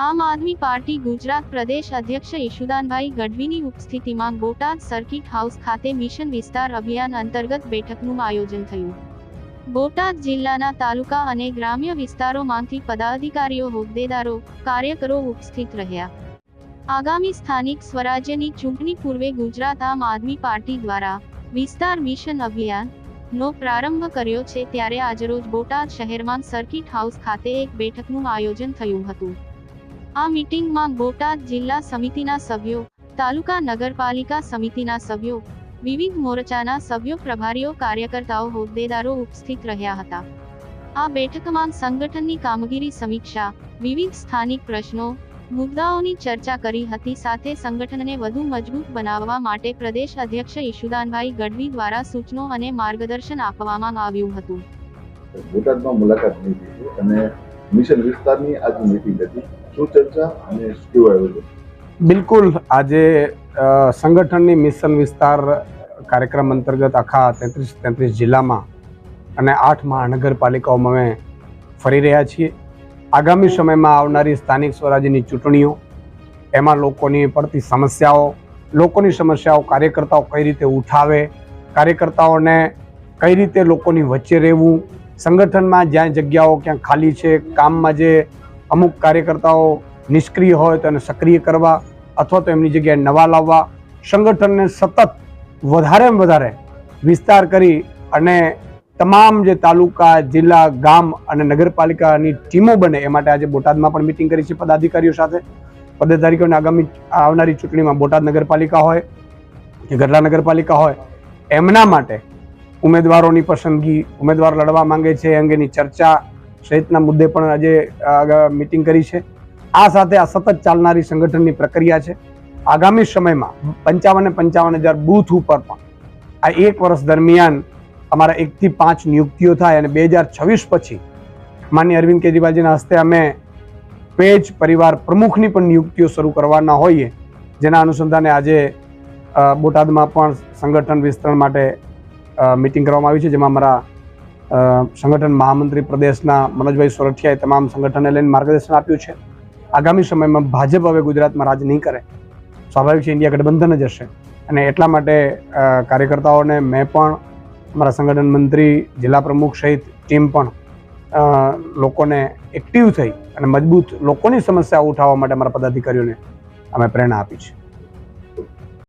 આમ આદમી પાર્ટી ગુજરાત પ્રદેશ અધ્યક્ષ ઈશુદાનભાઈ ગઢવીની ઉપસ્થિતિમાં બોટાદ સર્કિટ હાઉસ ખાતે મિશન વિસ્તાર અભિયાન અંતર્ગત બેઠકનું આયોજન થયું. બોટાદ જિલ્લાના તાલુકા અને ગ્રામ્ય વિસ્તારોમાંથી પદાધિકારીઓ, હોદ્દેદારો, કાર્યકરો ઉપસ્થિત રહ્યા. આગામી સ્થાનિક સ્વરાજ્યની ચૂંટણી પૂર્વે ગુજરાત આમ આદમી પાર્ટી દ્વારા વિસ્તાર મિશન અભિયાન નો પ્રારંભ કર્યો છે ત્યારે આજરોજ બોટાદ શહેરમાં સર્કિટ હાઉસ ખાતે એક બેઠકનું આયોજન થયું હતું. આ મીટિંગમાં બોટાદ જિલ્લા સમિતિના સભ્યો, તાલુકા નગરપાલિકા સમિતિના સભ્યો, વિવિધ મોરચાના સભ્યો, પ્રભારીઓ, કાર્યકર્તાઓ, હોદ્દેદારો ઉપસ્થિત રહ્યા હતા. આ બેઠકમાં સંગઠનની કામગીરી સમીક્ષા, વિવિધ સ્થાનિક પ્રશ્નો, મુદ્દાઓની ચર્ચા કરી હતી. સાથે સંગઠનને વધુ મજબૂત બનાવવા માટે પ્રદેશ અધ્યક્ષ ઈશુદાનભાઈ ગઢવી દ્વારા સૂચનો અને માર્ગદર્શન આપવામાં આવ્યું હતું. બોટાદમાં મુલાકાત લીધી અને મિશન વિસ્તારની આજની મિટિંગ હતી. શું ચર્ચા અને કેવું આયોજન? બિલકુલ. આજે સંગઠનની મિશન વિસ્તાર કાર્યક્રમ અંતર્ગત આખા તેત્રીસ તેત્રીસ જિલ્લામાં અને આઠ મહાનગરપાલિકાઓમાં અમે ફરી રહ્યા છીએ. આગામી સમયમાં આવનારી સ્થાનિક સ્વરાજ્યની ચૂંટણીઓ, એમાં લોકોની પડતી સમસ્યાઓ, લોકોની સમસ્યાઓ કાર્યકર્તાઓ કઈ રીતે ઉઠાવે, કાર્યકર્તાઓને કઈ રીતે લોકોની વચ્ચે રહેવું સંગઠનમાં જ્યાં જગ્યાઓ ક્યાં ખાલી છે, કામમાં જે અમુક કાર્યકર્તાઓ નિષ્ક્રિય હોય તો એને સક્રિય કરવા અથવા તો એમની જગ્યાએ નવા લાવવા, સંગઠનને સતત વધારે વધારે વિસ્તાર કરી અને તમામ જે તાલુકા, જિલ્લા, ગામ અને નગરપાલિકાની ટીમો બને એ માટે આજે બોટાદમાં પણ મિટિંગ કરી છે પદાધિકારીઓ સાથે. પદાધિકારીઓને આગામી આવનારી ચૂંટણીમાં બોટાદ નગરપાલિકા હોય કે ગઢડા નગરપાલિકા હોય, એમના માટે ઉમેદવારોની પસંદગી ઉમેદવાર લડવા માંગે છે એ અંગેની ચર્ચા સહિતના મુદ્દે પણ આજે મિટિંગ કરી છે. આ સાથે આ સતત ચાલનારી સંગઠનની પ્રક્રિયા છે. આગામી સમયમાં પંચાવન પંચાવન હજાર બૂથ ઉપર પણ આ એક વર્ષ દરમિયાન અમારા એકથી પાંચ નિયુક્તિઓ થાય અને બે હજાર છવ્વીસ પછી માન્ય અરવિંદ કેજરીવાલજીના હસ્તે અમે પેજ પરિવાર પ્રમુખની પણ નિયુક્તિઓ શરૂ કરવાના હોઈએ, જેના અનુસંધાને આજે બોટાદમાં પણ સંગઠન વિસ્તરણ માટે મિટિંગ કરવામાં આવી છે, જેમાં અમારા સંગઠન મહામંત્રી પ્રદેશના મનોજભાઈ સોરઠિયાએ તમામ સંગઠનને લઈને માર્ગદર્શન આપ્યું છે. આગામી સમયમાં ભાજપ હવે ગુજરાતમાં રાજ નહીં કરે. સ્વાભાવિક છે ઇન્ડિયા ગઠબંધન જ હશે. અને એટલા માટે કાર્યકર્તાઓને મેં પણ અમારા સંગઠન મંત્રી, જિલ્લા પ્રમુખ સહિત ટીમ પણ લોકોને એક્ટિવ થઈ અને મજબૂત લોકોની સમસ્યાઓ ઉઠાવવા માટે અમારા પદાધિકારીઓને અમે પ્રેરણા આપી છે.